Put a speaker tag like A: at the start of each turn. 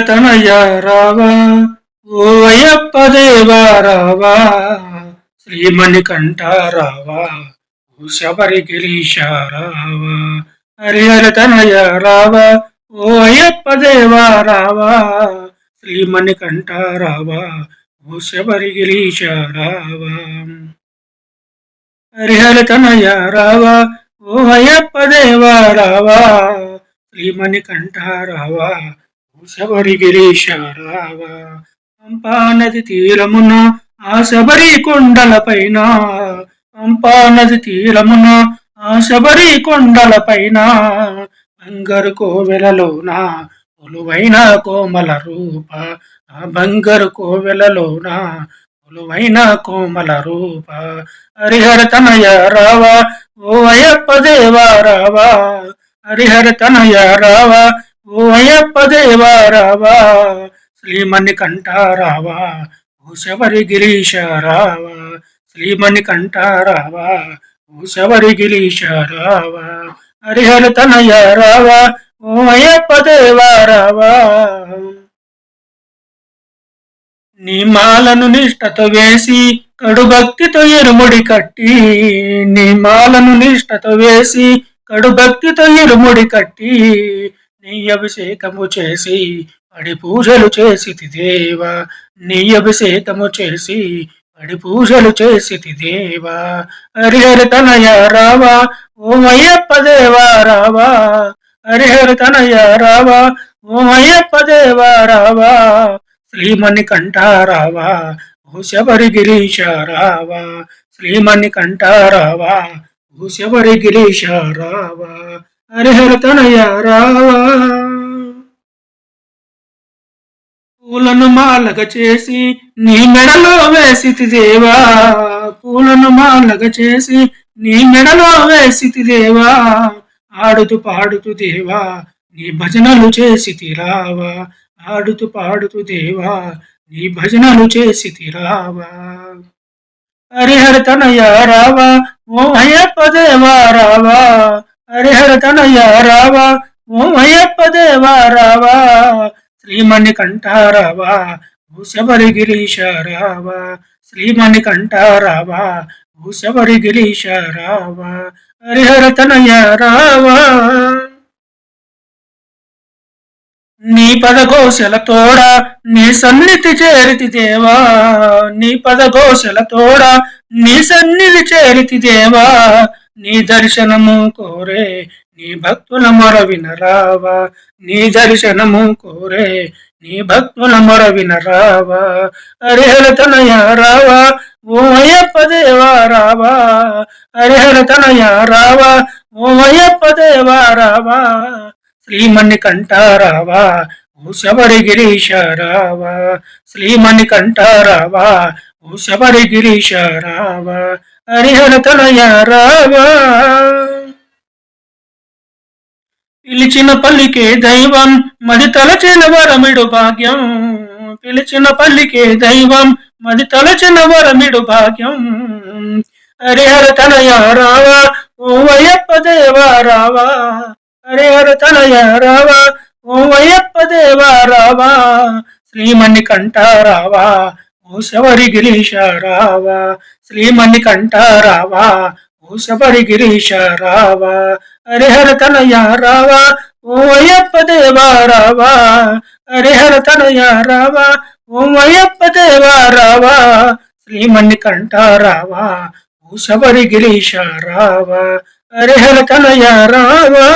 A: హరిహరతనయ రావా ఓ అయ్యప్ప దేవా రావా శ్రీమణికంఠ రావా ఓ శబరి గిరీశ రావా హరిహర తనయ రావా ఓ అయ్యప్ప దేవా రావా శ్రీమణికంఠ రావా ఓ శబరి గిరీశ రావా. హరిహర తనయ రావా ఓ అయ్యప్ప దేవా రావా శ్రీమణికంఠ రావా ఓ శబరి పంపానది తీరమున ఆ శబరి కొండలపైన పైన తీరమున ఆ శబరి కొండలపైన బంగారు కోవెలలోన కొలువైన కోమల రూప ఆ బంగారు కోవెలలోన కొలువైన కోమల రూప హరిహర తనయ రావా ఓ అయ్యప్ప దేవా రావా హరిహర తనయ రావా ఓ అయ్యప్ప దేవా రావా శ్రీమణి కంఠారావా ఓ శబరి గిరీశ రావా శ్రీమణి కంఠారావా ఓ శబరి గిరీశ రావా హరిహర తనయ రావా ఓ అయ్యప్ప దేవా రావా నీ మాలను నిష్టతో వేసి కడు భక్తితో ఇరుముడి కట్టి నీ మాలను నిష్టతో వేసి కడు భక్తితో ఇరుముడి కట్టి నీ అభిషేకము చేసి పడి పూజలు చేసి దేవా నీ అభిషేకము చేసి పడి పూజలు చేసి దేవా. హరిహర తనయ రావా ఓమయ్యప్ప దేవా రావా. హరిహర తనయ రావా ఓమయ్యప్ప దేవా రావా. శ్రీమణి కంఠారావా ఓ గిరీశ రావా. శ్రీమణి కంఠారావా ఓ గిరీశ రావా. హరిహర తనయ రావా. పూలను మాలగ చేసి నీ మెడలో వేసితి దేవా. పూలను మాలగ చేసి నీ మెడలో వేసితి దేవా. ఆడుతూ పాడుతూ దేవా నీ భజనలు చేసి రావా. ఆడుతూ పాడుతూ దేవా నీ భజనలు చేసి రావా. హరిహర తనయ రావా ఓ అయ్యప్ప దేవా రావా. హరిహర తనయ రావా ఓ అయ్యప్ప దేవా రావా శ్రీమణి కంఠారావా ఓ గిరీశ రావా శ్రీమణి కంఠారావా ఓ గిరీశ రావా హరిహర తనయ రావా. నీ పదఘోషల తోడ నీ సన్నిధి చేరితి దేవా నీ పదఘోషల తోడ నీ సన్నిధి చేరితి దేవా నీ దర్శనము కోరే నీ భక్తుల మొరవినరావా నీ దర్శనము కోరే నీ భక్తుల మొర వినరావా హరిహర తనయ రావా ఓ అయ్యప్ప దేవా రావా. హరిహర తనయా రావా ఓ అయ్యప్ప దేవా రావా. శ్రీమణి కంఠారావా ఓ శబరి గిరీశ రావా. శ్రీమణి కంఠారావా ఓ శబరి గిరీశ రావా. హరిహర తనయ రావా. పిలిచిన పల్లికే దైవం మది తలచిన వరమిడు భాగ్యం. పిలిచిన పల్లికే దైవం మది తలచిన వరమిడు భాగ్యం. హరిహర తనయ రావా ఓ వయప్ప దేవా రావా. హరిహర తనయ రావా ఓ వయప్ప దేవా రావా. శ్రీమణి కంఠారావా ఓ శబరి గిరీశ రావా శ్రీమణి కంఠారావా ఓ శబరి గిరీశ రావా హరిహర తనయ రావా ఓ అయ్యప్ప దేవా రావా హరిహర తనయ రావా ఓ అయ్యప్ప దేవా రావా శ్రీమణి కంఠారావా ఓ శబరి గిరీశ రావా హరిహర తనయ రావా